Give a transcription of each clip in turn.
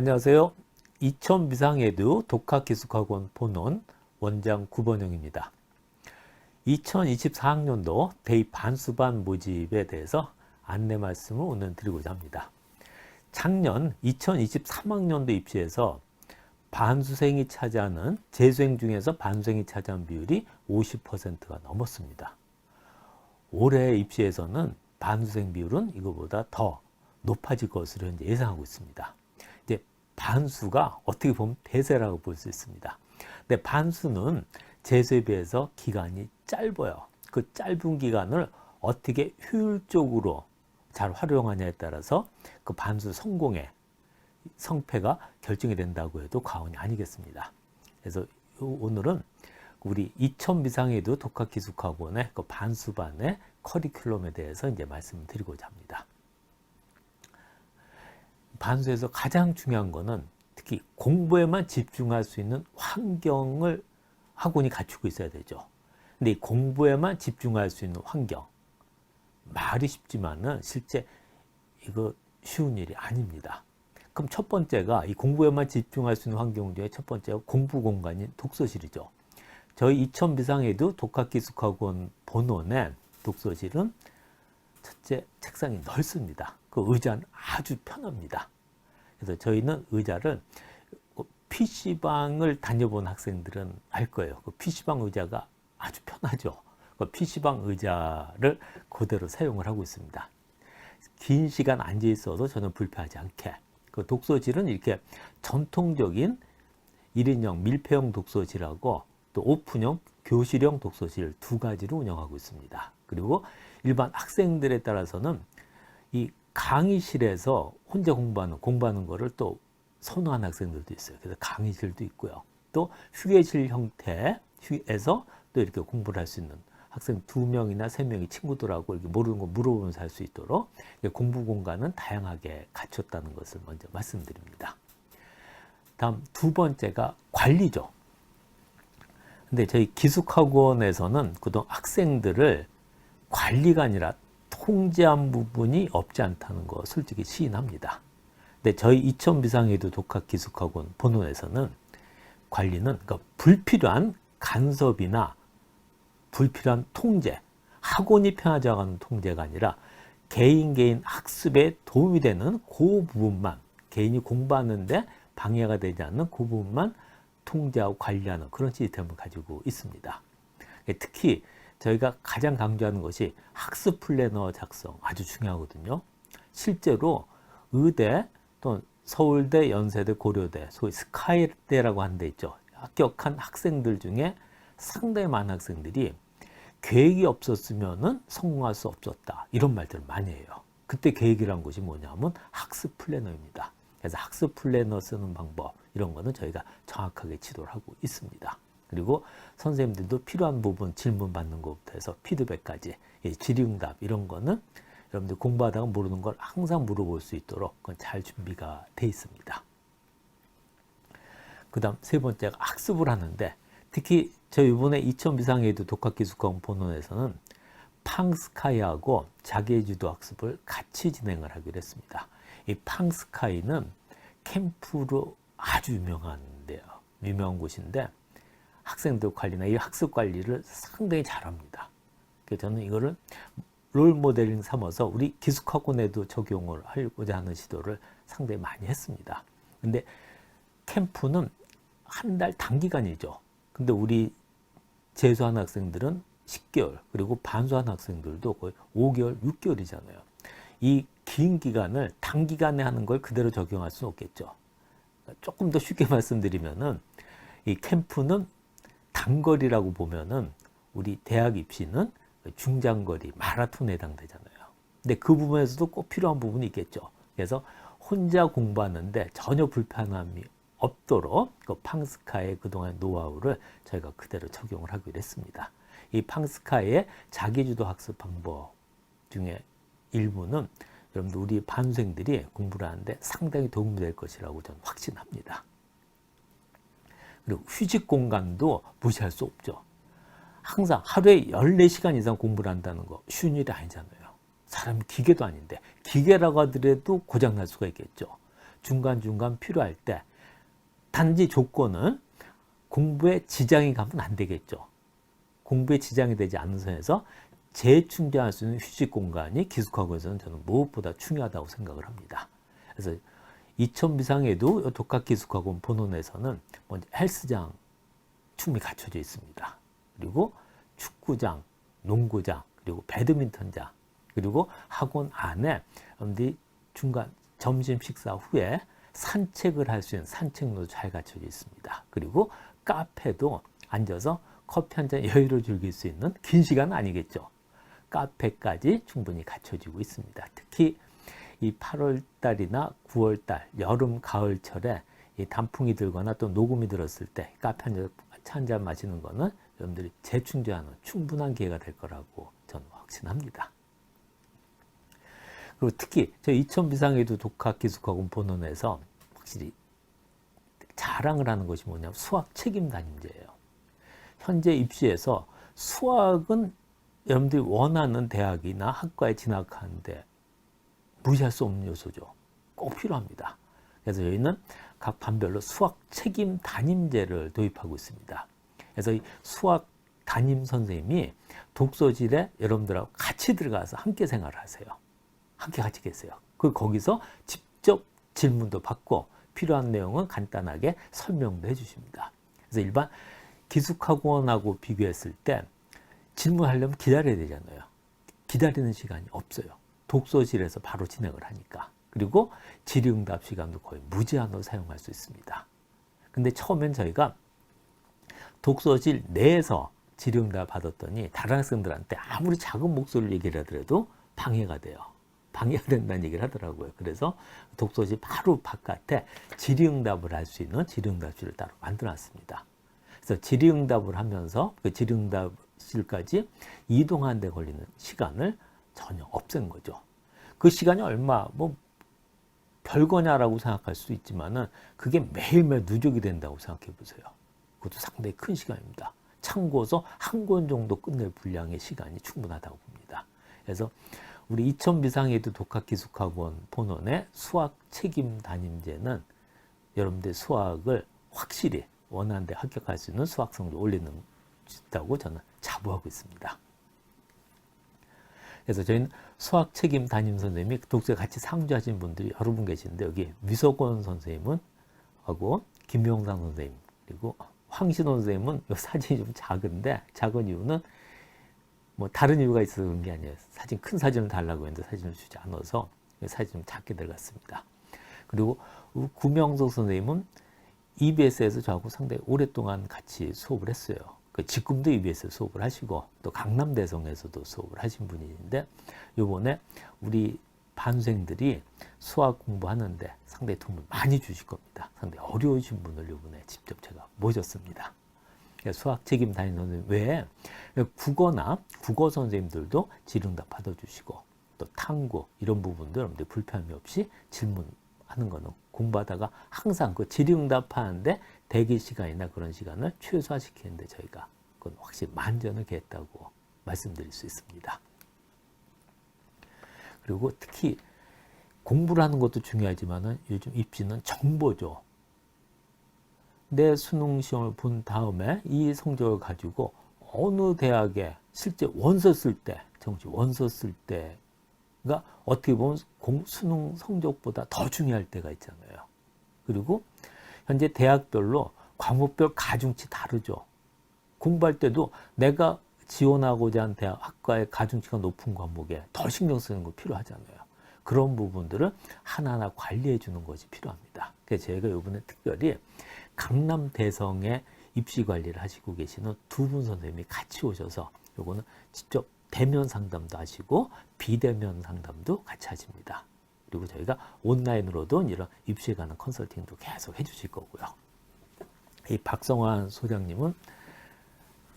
안녕하세요. 이천 미상에도 독학기숙학원 본원 원장 구번영입니다. 2024학년도 대입 반수반 모집에 대해서 안내 말씀을 오늘 드리고자 합니다. 작년 2023학년도 입시에서 반수생이 차지하는 재수생 중에서 반수생이 차지한 비율이 50%가 넘었습니다. 올해 입시에서는 반수생 비율은 이거보다 더 높아질 것으로 예상하고 있습니다. 반수가 어떻게 보면 대세라고 볼 수 있습니다. 근데 반수는 재수에 비해서 기간이 짧아요. 그 짧은 기간을 어떻게 효율적으로 잘 활용하냐에 따라서 그 반수 성공의 성패가 결정이 된다고 해도 과언이 아니겠습니다. 그래서 오늘은 우리 2000 미상에도 독학기숙학원의 그 반수반의 커리큘럼에 대해서 이제 말씀을 드리고자 합니다. 반수에서 가장 중요한 거는 특히 공부에만 집중할 수 있는 환경을 학원이 갖추고 있어야 되죠. 근데 이 공부에만 집중할 수 있는 환경 말이 쉽지만은 실제 이거 쉬운 일이 아닙니다. 그럼 첫 번째가 이 공부에만 집중할 수 있는 환경 중에 첫 번째가 공부 공간인 독서실이죠. 저희 이천 비상에도 독학기숙학원 본원의 독서실은 첫째 책상이 넓습니다. 그 의자는 아주 편합니다. 그래서 저희는 의자를 PC방을 다녀본 학생들은 알 거예요. 그 PC방 의자가 아주 편하죠. 그 PC방 의자를 그대로 사용을 하고 있습니다. 긴 시간 앉아 있어도 전혀 불편하지 않게. 그 독서실은 이렇게 전통적인 1인용 밀폐형 독서실하고 또 오픈형 교실형 독서실 두 가지를 운영하고 있습니다. 그리고 일반 학생들에 따라서는 이 강의실에서 혼자 공부하는 공부하는 거를 또 선호하는 학생들도 있어요. 그래서 강의실도 있고요. 또 휴게실 형태에서 또 이렇게 공부를 할 수 있는 학생 두 명이나 세 명이 친구들하고 이렇게 모르는 거 물어보면서 할 수 있도록 공부 공간은 다양하게 갖췄다는 것을 먼저 말씀드립니다. 다음 두 번째가 관리죠. 근데 저희 기숙학원에서는 그동안 학생들을 관리가 아니라 통제한 부분이 없지 않다는 거 솔직히 시인합니다. 근데 저희 이천 비상에도 독학 기숙학원 본원에서는 관리는 그러니까 불필요한 간섭이나 불필요한 통제, 학원이 않은 통제가 아니라 개인 개인 학습에 도움이 되는 그 부분만 개인이 공부하는데 방해가 되지 않는 그 부분만 통제하고 관리하는 그런 시스템을 가지고 있습니다. 특히 저희가 가장 강조하는 것이 학습 플래너 작성 아주 중요하거든요. 실제로 의대 또는 서울대, 연세대, 고려대, 소위 스카이대라고 하는 데 있죠. 합격한 학생들 중에 상당히 많은 학생들이 계획이 없었으면 성공할 수 없었다. 이런 말들을 많이 해요. 그때 계획이란 것이 뭐냐면 학습 플래너입니다. 그래서 학습 플래너 쓰는 방법 이런 거는 저희가 정확하게 지도를 하고 있습니다. 그리고 선생님들도 필요한 부분 질문 받는 것부터 해서 피드백까지 질의응답 이런 거는 여러분들 공부하다가 모르는 걸 항상 물어볼 수 있도록 그건 잘 준비가 돼 있습니다. 그 다음 세 번째가 학습을 하는데 특히 저 이번에 2000 비상에도 독학기숙학원 본원에서는 팡스카이하고 자기주도 학습을 같이 진행을 하기로 했습니다. 이 팡스카이는 캠프로 아주 유명한데요. 유명한 곳인데 학생들 관리나 이 학습 관리를 상당히 잘합니다. 그래서 저는 이거를 롤 모델링 삼아서 우리 기숙학원에도 적용을 하고자 하는 시도를 상당히 많이 했습니다. 근데 캠프는 한 달 단기간이죠. 근데 우리 재수한 학생들은 10개월, 그리고 반수한 학생들도 거의 5개월, 6개월이잖아요. 이 긴 기간을 단기간에 하는 걸 그대로 적용할 수는 없겠죠. 조금 더 쉽게 말씀드리면은 이 캠프는 단거리라고 보면은 우리 대학 입시는 중장거리 마라톤에 해당되잖아요. 근데 그 부분에서도 꼭 필요한 부분이 있겠죠. 그래서 혼자 공부하는데 전혀 불편함이 없도록 그 팡스카의 그동안 노하우를 저희가 그대로 적용을 하기로 했습니다. 이 팡스카의 자기주도 학습 방법 중에 일부는 여러분들 우리 반생들이 공부를 하는데 상당히 도움이 될 것이라고 저는 확신합니다. 그리고 휴식 공간도 무시할 수 없죠. 항상 하루에 14시간 이상 공부를 한다는 거 쉬운 일이 아니잖아요. 사람이 기계도 아닌데 기계라고 하더라도 고장날 수가 있겠죠. 중간중간 필요할 때 단지 조건은 공부에 지장이 가면 안 되겠죠. 공부에 지장이 되지 않는 선에서 재충전할 수 있는 휴식 공간이 기숙학원에서는 저는 무엇보다 중요하다고 생각을 합니다. 그래서 2천 비상에도 독학기숙학원 본원에서는 먼저 헬스장 충분히 갖춰져 있습니다. 그리고 축구장, 농구장, 그리고 배드민턴장, 그리고 학원 안에 여러분들이 중간 점심 식사 후에 산책을 할 수 있는 산책로도 잘 갖춰져 있습니다. 그리고 카페도 앉아서 커피 한 잔 여유를 즐길 수 있는 긴 시간은 아니겠죠. 카페까지 충분히 갖춰지고 있습니다. 특히 이 8월 달이나 9월 달, 여름, 가을철에 이 단풍이 들거나 또 녹음이 들었을 때 카페 한 잔, 한잔 마시는 거는 여러분들이 재충전하는 충분한 기회가 될 거라고 저는 확신합니다. 그리고 특히 저 이천 비상에도 독학기숙학원 본원에서 확실히 자랑을 하는 것이 뭐냐면 수학 책임 담임제예요. 현재 입시에서 수학은 여러분들이 원하는 대학이나 학과에 진학하는데 무시할 수 없는 요소죠. 꼭 필요합니다. 그래서 저희는 각 반별로 수학 책임 담임제를 도입하고 있습니다. 그래서 이 수학 담임 선생님이 독서실에 여러분들하고 같이 들어가서 함께 생활을 하세요. 함께 같이 계세요. 그 거기서 직접 질문도 받고 필요한 내용은 간단하게 설명도 해주십니다. 그래서 일반 기숙학원하고 비교했을 때 질문하려면 기다려야 되잖아요. 기다리는 시간이 없어요. 독서실에서 바로 진행을 하니까. 그리고 질의응답 시간도 거의 무제한으로 사용할 수 있습니다. 근데 처음엔 저희가 독서실 내에서 질의응답 받았더니 다른 학생들한테 아무리 작은 목소리를 얘기를 하더라도 방해가 돼요. 방해가 된다는 얘기를 하더라고요. 그래서 독서실 바로 바깥에 질의응답을 할 수 있는 질의응답실을 따로 만들어놨습니다. 그래서 질의응답을 하면서 그 질의응답실까지 이동하는 데 걸리는 시간을 전혀 없앤 거죠. 그 시간이 얼마 뭐 별거냐라고 생각할 수 있지만은 그게 매일매일 누적이 된다고 생각해 보세요. 그것도 상당히 큰 시간입니다. 참고서 한 권 정도 끝낼 분량의 시간이 충분하다고 봅니다. 그래서 우리 이천 비상에도 독학기숙학원 본원의 수학 책임 담임제는 여러분들 수학을 확실히 원하는 데 합격할 수 있는 수학 성적 올리는 있다고 저는 자부하고 있습니다. 그래서 저희는 수학 책임 담임 선생님이 독서에 같이 상주하신 분들이 여러 분 계시는데 여기 위석원 선생님은 하고 김명상 선생님 그리고 황신호 선생님은 이 사진이 좀 작은데 작은 이유는 뭐 다른 이유가 있어서 그런 게 아니에요. 사진 큰 사진을 달라고 했는데 사진을 주지 않아서 사진 좀 작게 들어갔습니다. 그리고 구명석 선생님은 EBS에서 저하고 상당히 오랫동안 같이 수업을 했어요. 그 지금도 EBS 수업을 하시고 또 강남대성에서도 수업을 하신 분인데 요번에 우리 반생들이 수학 공부하는데 상당히 도움을 많이 주실 겁니다. 상당히 어려우신 분을 요번에 직접 제가 모셨습니다. 수학 책임 담임 선생님 외에 국어나 국어 선생님들도 질응답 받아주시고 또 탐구 이런 부분들 여러분들 불편함이 없이 질문 하는 거는 공부하다가 항상 그 질의응답 하는데 대기 시간이나 그런 시간을 최소화시키는데 저희가 그건 확실히 만전을 기했다고 말씀드릴 수 있습니다. 그리고 특히 공부를 하는 것도 중요하지만은 요즘 입시는 정보죠. 내 수능 시험을 본 다음에 이 성적을 가지고 어느 대학에 실제 원서 쓸 때, 정시 원서 쓸 때 가 어떻게 보면 공, 수능 성적보다 더 중요할 때가 있잖아요. 그리고 현재 대학별로 과목별 가중치 다르죠. 공부할 때도 내가 지원하고자 한 대학 학과의 가중치가 높은 과목에 더 신경 쓰는 거 필요하잖아요. 그런 부분들을 하나하나 관리해 주는 것이 필요합니다. 그래서 저희가 이번에 특별히 강남 대성에 입시 관리를 하시고 계시는 두 분 선생님이 같이 오셔서 요거는 직접 대면 상담도 하시고 비대면 상담도 같이 하십니다. 그리고 저희가 온라인으로도 이런 입시에 관한 컨설팅도 계속 해주실 거고요. 이 박성환 소장님은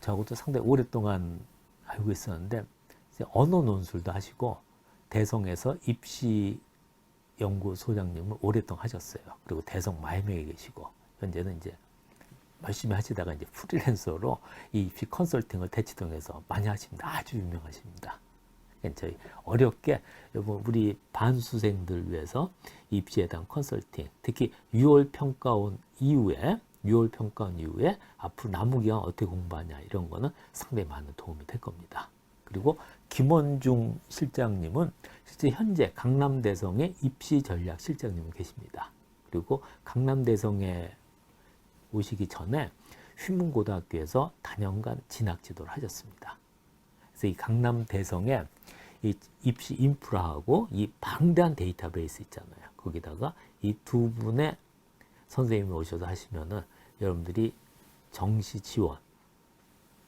저하고도 상당히 오랫동안 알고 있었는데 언어 논술도 하시고 대성에서 입시 연구 소장님을 오랫동안 하셨어요. 그리고 대성 마이명에 계시고 현재는 이제 열심히 하시다가 이제 프리랜서로 이 입시 컨설팅을 대치동에서 많이 하십니다. 아주 유명하십니다. 그러니까 저희 어렵게 우리 반수생들 위해서 입시에 대한 컨설팅, 특히 6월 평가원 이후에 6월 평가원 이후에 앞으로 남은 기간 어떻게 공부하냐 이런 거는 상당히 많은 도움이 될 겁니다. 그리고 김원중 실장님은 실제 현재 강남대성의 입시 전략 실장님은 계십니다. 그리고 강남대성에 오시기 전에 휘문고등학교에서 단연간 진학 지도를 하셨습니다. 그래서 이 강남 대성에 이 입시 인프라하고 이 방대한 데이터베이스 있잖아요. 거기다가 이 두 분의 선생님이 오셔서 하시면은 여러분들이 정시 지원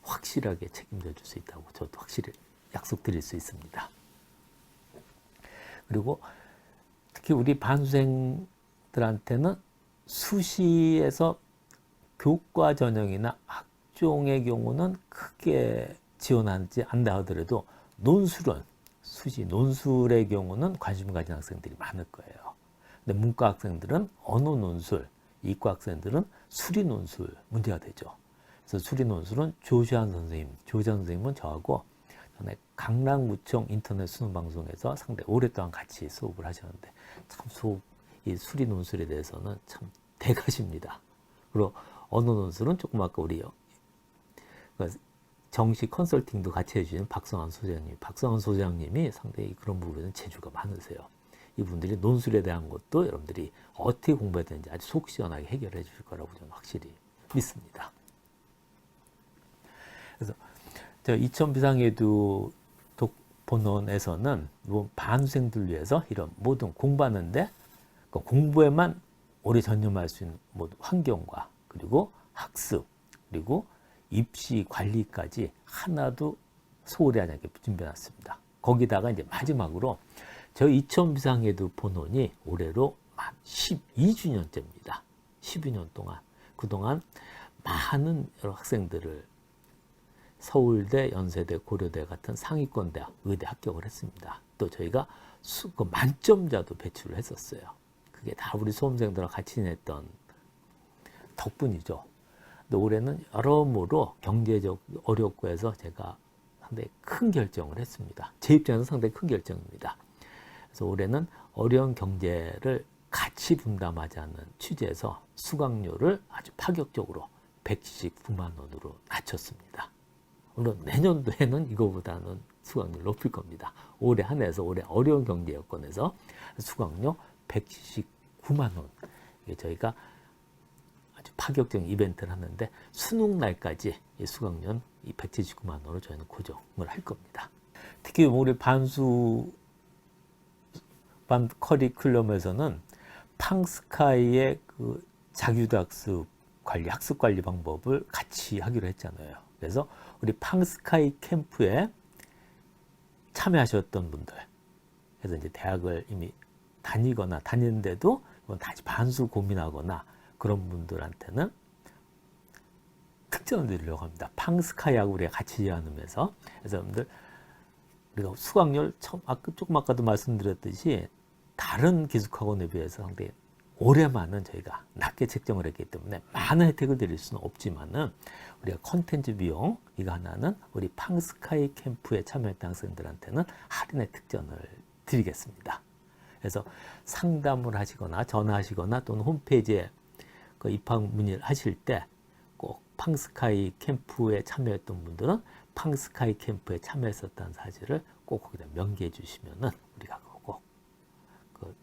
확실하게 책임져 줄 수 있다고 저도 확실히 약속드릴 수 있습니다. 그리고 특히 우리 반수생들한테는 수시에서 교과 전형이나 학종의 경우는 크게 지원하지 않다 하더라도 논술은 수시 논술의 경우는 관심 가진 학생들이 많을 거예요. 근데 문과 학생들은 언어 논술, 이과 학생들은 수리 논술 문제가 되죠. 그래서 수리 논술은 조시환 선생님, 조시환 선생님은 저하고 전에 강남구청 인터넷 수능 방송에서 상당히 오랫동안 같이 수업을 하셨는데 참 수업 이 수리 논술에 대해서는 참 대가십니다. 그리고 언어 논술은 조금 아까 우리 그 정식 컨설팅도 같이 해주시는 박성환 소장님, 박성환 소장님이 상당히 그런 부분에는 재주가 많으세요. 이분들이 논술에 대한 것도 여러분들이 어떻게 공부해야 되는지 아주 속 시원하게 해결해 주실 거라고 저는 확실히 믿습니다. 그래서 저 이천 비상에도 본원에서는 뭐 반생들 위해서 이런 모든 공부하는데 그 공부에만 오래 전념할 수 있는 모든 환경과 그리고 학습 그리고 입시 관리까지 하나도 소홀히 하지 않게 준비해놨습니다. 거기다가 이제 마지막으로 저희 이천 비상에도 본원이 올해로 만 12주년째입니다. 12년 동안 그동안 많은 여러 학생들을 서울대, 연세대, 고려대 같은 상위권 대학, 의대 합격을 했습니다. 또 저희가 수, 그 만점자도 배출을 했었어요. 그게 다 우리 수험생들과 같이 냈던 덕분이죠. 근데 올해는 여러모로 경제적 어렵고 해서 제가 상당히 큰 결정을 했습니다. 제 입장에서 상당히 큰 결정입니다. 그래서 올해는 어려운 경제를 같이 분담하자는 취지에서 수강료를 아주 파격적으로 179만 원으로 낮췄습니다. 물론 내년도에는 이거보다는 수강료를 높일 겁니다. 올해 한 해에서 올해 어려운 경제 여건에서 수강료 179만 원. 이게 저희가 파격적인 이벤트를 하는데 수능 날까지 이 179만 원으로 저희는 고정을 할 겁니다. 특히 우리 반수 반 커리큘럼에서는 팡스카이의 그 자기유도 학습 관리, 학습 관리 방법을 같이 하기로 했잖아요. 그래서 우리 팡스카이 캠프에 참여하셨던 분들, 그래서 이제 대학을 이미 다니거나 다니는데도 다시 반수 고민하거나 그런 분들한테는 특전을 드리려고 합니다. 팡스카이하고 우리가 같이 나누면서 그래서 여러분들 우리가 수강료를 처음 아까 조금 아까도 말씀드렸듯이 다른 기숙학원에 비해서 상당히 올해만은 저희가 낮게 책정을 했기 때문에 많은 혜택을 드릴 수는 없지만은 우리가 컨텐츠 비용 이거 하나는 우리 팡스카이 캠프에 참여했던 학생들한테는 할인의 특전을 드리겠습니다. 그래서 상담을 하시거나 전화하시거나 또는 홈페이지에 그 입학 문의를 하실 때 꼭 팡스카이 캠프에 참여했던 분들은 팡스카이 캠프에 참여했었다는 사실을 꼭 거기다 명기해 주시면은 우리가 꼭 그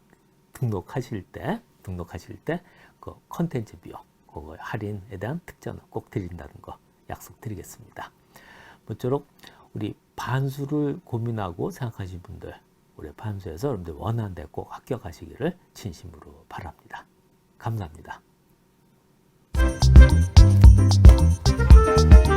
등록하실 때 등록하실 때 그 컨텐츠 비용 그거 할인에 대한 특전을 꼭 드린다는 거 약속드리겠습니다. 모쪼록 우리 반수를 고민하고 생각하신 분들 우리 반수에서 여러분들 원하는 데 꼭 합격하시기를 진심으로 바랍니다. 감사합니다. Música